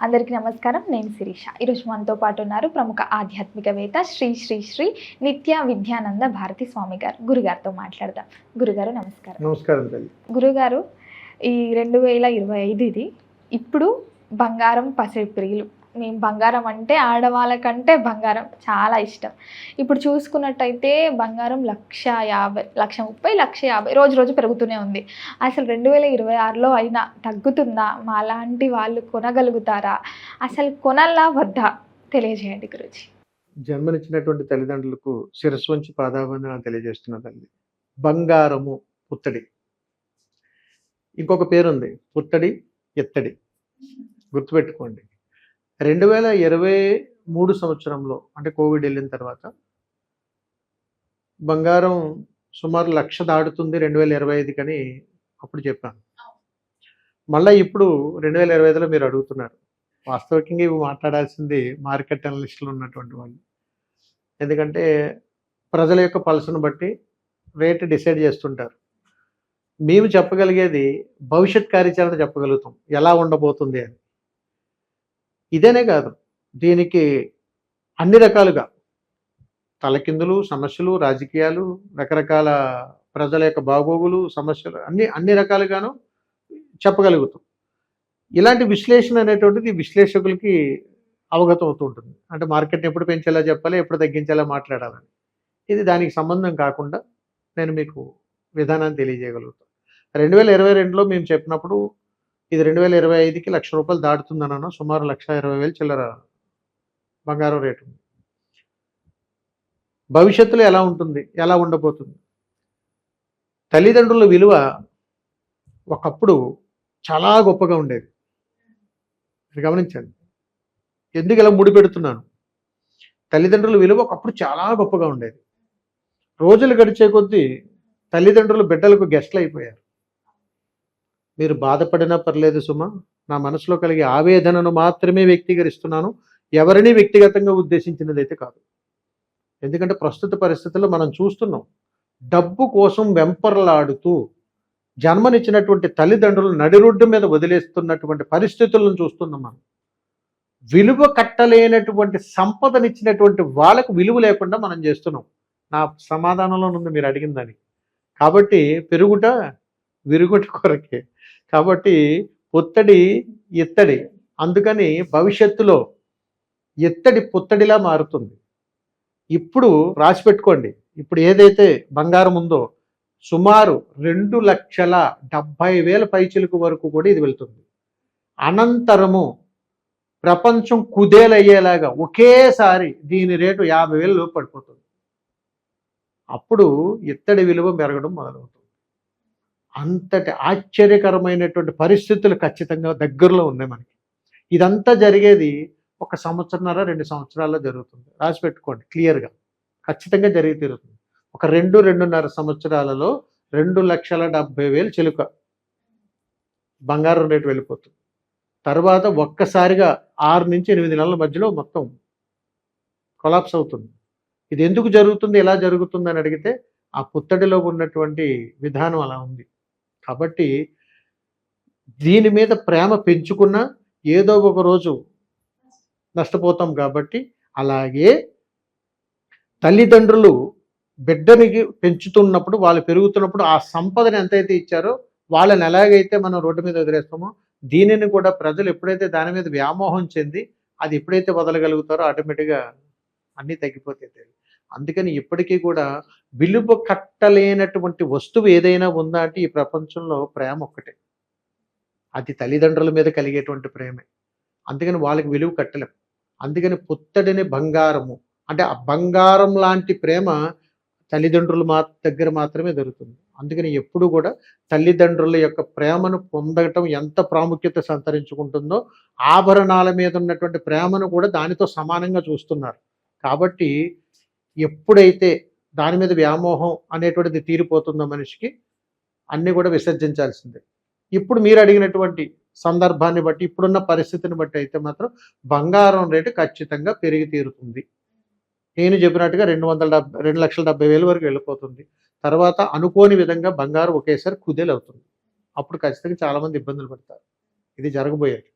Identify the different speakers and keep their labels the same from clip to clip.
Speaker 1: అందరికీ నమస్కారం. నేను శిరీష. ఈరోజు మనతో పాటు ఉన్నారు ప్రముఖ ఆధ్యాత్మికవేత్త శ్రీ శ్రీ శ్రీ నిత్య విద్యానంద భారతి స్వామి గారు. గురుగారితో మాట్లాడదాం. గురుగారు నమస్కారం.
Speaker 2: నమస్కారం
Speaker 1: గురుగారు ఈ రెండు వేల ఇరవై ఐదు ఇది. ఇప్పుడు బంగారం పసిడి ప్రియులు మేము బంగారం అంటే ఆడవాళ్ళకంటే బంగారం చాలా ఇష్టం. ఇప్పుడు చూసుకున్నట్టయితే బంగారం లక్ష యాభై లక్ష ముప్పై లక్ష యాభై రోజు రోజు పెరుగుతూనే ఉంది. అసలు రెండు వేల ఇరవై ఆరులో అయినా తగ్గుతుందా? మా లాంటి వాళ్ళు కొనగలుగుతారా? అసలు కొనల్లా వద్దా? తెలియజేయండి గురుజీ.
Speaker 2: జన్మనిచ్చినటువంటి తల్లిదండ్రులకు శిరస్సు వంచి పాదాభందనాలు తెలియజేస్తున్న తల్లి బంగారము పుత్తడి. ఇంకొక పేరుంది. పుత్తడి ఎత్తడి. గుర్తుపెట్టుకోండి. రెండు వేల ఇరవై మూడు సంవత్సరంలో అంటే కోవిడ్ వెళ్ళిన తర్వాత బంగారం సుమారు లక్ష దాటుతుంది రెండు వేల ఇరవై ఐదు కని అప్పుడు చెప్పాను. మళ్ళీ ఇప్పుడు రెండు వేల ఇరవై ఐదులో మీరు అడుగుతున్నారు. వాస్తవికంగా ఇవి మాట్లాడాల్సింది మార్కెట్ అనలిస్టులు ఉన్నటువంటి వాళ్ళు. ఎందుకంటే ప్రజల యొక్క పల్సును బట్టి రేటు డిసైడ్ చేస్తుంటారు. మేము చెప్పగలిగేది భవిష్యత్ కార్యాచరణ చెప్పగలుగుతాం. ఎలా ఉండబోతుంది అని. ఇదేనే కాదు. దీనికి అన్ని రకాలుగా తలకిందులు సమస్యలు రాజకీయాలు రకరకాల ప్రజల యొక్క బాగోగులు సమస్యలు అన్ని అన్ని రకాలుగాను చెప్పగలుగుతాం. ఇలాంటి విశ్లేషణ అనేటువంటిది విశ్లేషకులకి అవగతం అవుతూ ఉంటుంది. అంటే మార్కెట్ని ఎప్పుడు పెంచేలా చెప్పాలి ఎప్పుడు తగ్గించేలా మాట్లాడాలని. ఇది దానికి సంబంధం కాకుండా నేను మీకు విధానాన్ని తెలియజేయగలుగుతాను రెండు వేల ఇరవై రెండులో మేము చెప్పినప్పుడు ఇది రెండు వేల ఇరవై ఐదుకి లక్ష రూపాయలు దాటుతుందన్న సుమారు లక్ష ఇరవై వేలు చిల్లర బంగారం రేటు భవిష్యత్తులో ఎలా ఉంటుంది? ఎలా ఉండబోతుంది? తల్లిదండ్రుల విలువ ఒకప్పుడు చాలా గొప్పగా ఉండేది. మీరు గమనించండి. ఎందుకు ఇలా ముడిపెడుతున్నాను తల్లిదండ్రుల విలువ ఒకప్పుడు చాలా గొప్పగా ఉండేది. రోజులు గడిచే కొద్దీ తల్లిదండ్రులు బిడ్డలకు గెస్ట్లు అయిపోయారు. మీరు బాధపడినా పర్లేదు సుమ. నా మనసులో కలిగే ఆవేదనను మాత్రమే వ్యక్తీకరిస్తున్నాను. ఎవరిని వ్యక్తిగతంగా ఉద్దేశించినదైతే కాదు. ఎందుకంటే ప్రస్తుత పరిస్థితుల్లో మనం చూస్తున్నాం. డబ్బు కోసం వెంపర్లాడుతూ జన్మనిచ్చినటువంటి తల్లిదండ్రులు నడిరుడ్డు మీద వదిలేస్తున్నటువంటి పరిస్థితులను చూస్తున్నాం మనం. విలువ కట్టలేనటువంటి సంపదనిచ్చినటువంటి వాళ్ళకు విలువ లేకుండా మనం చేస్తున్నాం. నా సమాధానంలో ఉంది మీరు అడిగిన దానికి కాబట్టి పెరుగుట విరుగుట కొరకే. కాబట్టి పుత్తడి ఇత్తడి. అందుకని భవిష్యత్తులో ఇత్తడి పుత్తడిలా మారుతుంది. ఇప్పుడు రాసి పెట్టుకోండి. ఇప్పుడు ఏదైతే బంగారం ఉందో సుమారు రెండు లక్షల డెబ్భై వేల పైచిలకు వరకు కూడా ఇది వెళ్తుంది. అనంతరము ప్రపంచం కుదేలయ్యేలాగా ఒకేసారి దీని రేటు యాభై వేలు లోపు పడిపోతుంది. అప్పుడు ఇత్తడి విలువ పెరగడం మొదలవుతుంది. అంతటి ఆశ్చర్యకరమైనటువంటి పరిస్థితులు ఖచ్చితంగా దగ్గరలో ఉన్నాయి మనకి. ఇదంతా జరిగేది ఒక సంవత్సరన్నర రెండు సంవత్సరాల్లో జరుగుతుంది. రాసి పెట్టుకోండి క్లియర్గా. ఖచ్చితంగా జరిగి తీరుతుంది. ఒక రెండు రెండున్నర సంవత్సరాలలో రెండు లక్షల డెబ్బై వేలు చిలుక. బంగారం రేటు వెళ్ళిపోతుంది. తర్వాత ఒక్కసారిగా ఆరు నుంచి ఎనిమిది నెలల మధ్యలో మొత్తం కొలాప్స్ అవుతుంది. ఇది ఎందుకు జరుగుతుంది ఎలా జరుగుతుంది అని అడిగితే ఆ పుత్తడిలో ఉన్నటువంటి విధానం అలా ఉంది. కాబట్టి దీని మీద ప్రేమ పెంచుకున్నా ఏదో ఒక రోజు నష్టపోతాం కాబట్టి అలాగే తల్లిదండ్రులు బిడ్డని పెంచుతున్నప్పుడు వాళ్ళు పెరుగుతున్నప్పుడు ఆ సంపదను ఎంతైతే ఇచ్చారో వాళ్ళని ఎలాగైతే మనం రోడ్డు మీద వదిలేస్తామో దీనిని కూడా ప్రజలు ఎప్పుడైతే దాని మీద వ్యామోహం చెంది అది ఎప్పుడైతే వదలగలుగుతారో ఆటోమేటిక్గా అన్నీ తగ్గిపోతాయి. అందుకని ఇప్పటికీ కూడా విలువ కట్టలేనటువంటి వస్తువు ఏదైనా ఉందా అంటే ఈ ప్రపంచంలో ప్రేమ ఒక్కటే. అది తల్లిదండ్రుల మీద కలిగేటువంటి ప్రేమే. అందుకని వాళ్ళకి విలువ కట్టలేం. అందుకని పుత్తడిని బంగారము అంటే ఆ బంగారం లాంటి ప్రేమ తల్లిదండ్రుల మా దగ్గర మాత్రమే దొరుకుతుంది. అందుకని ఎప్పుడు కూడా తల్లిదండ్రుల యొక్క ప్రేమను పొందటం ఎంత ప్రాముఖ్యత సంతరించుకుంటుందో ఆభరణాల మీద ఉన్నటువంటి ప్రేమను కూడా దానితో సమానంగా చూస్తున్నారు. కాబట్టి ఎప్పుడైతే దాని మీద వ్యామోహం అనేటువంటిది తీరిపోతుందో మనిషికి అన్నీ కూడా విసర్జించాల్సిందే. ఇప్పుడు మీరు అడిగినటువంటి సందర్భాన్ని బట్టి ఇప్పుడున్న పరిస్థితిని బట్టి అయితే మాత్రం బంగారం రేటు ఖచ్చితంగా పెరిగి తీరుతుంది. నేను చెప్పినట్టుగా రెండు వందల డెబ్బై రెండు లక్షల డెబ్బై వేల వరకు వెళ్ళిపోతుంది. తర్వాత అనుకోని విధంగా బంగారం ఒకేసారి కుదేలవుతుంది. అప్పుడు ఖచ్చితంగా చాలామంది ఇబ్బందులు పడతారు. ఇది జరగబోయేది.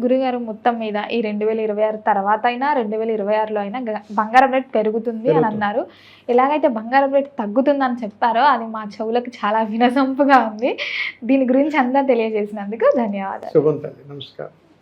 Speaker 1: గురుగారు మొత్తం మీద ఈ రెండు వేల ఇరవై ఆరు తర్వాత అయినా రెండు వేల ఇరవై ఆరులో అయినా బంగారం రేట్ పెరుగుతుంది అని. అన్నారు. ఎలాగైతే బంగారం రేట్ తగ్గుతుంది అని చెప్పారో అది మా చెవులకు చాలా వినసొంపుగా ఉంది. దీని గురించి అంతా తెలియజేసినందుకు ధన్యవాదాలు.
Speaker 2: నమస్కారం.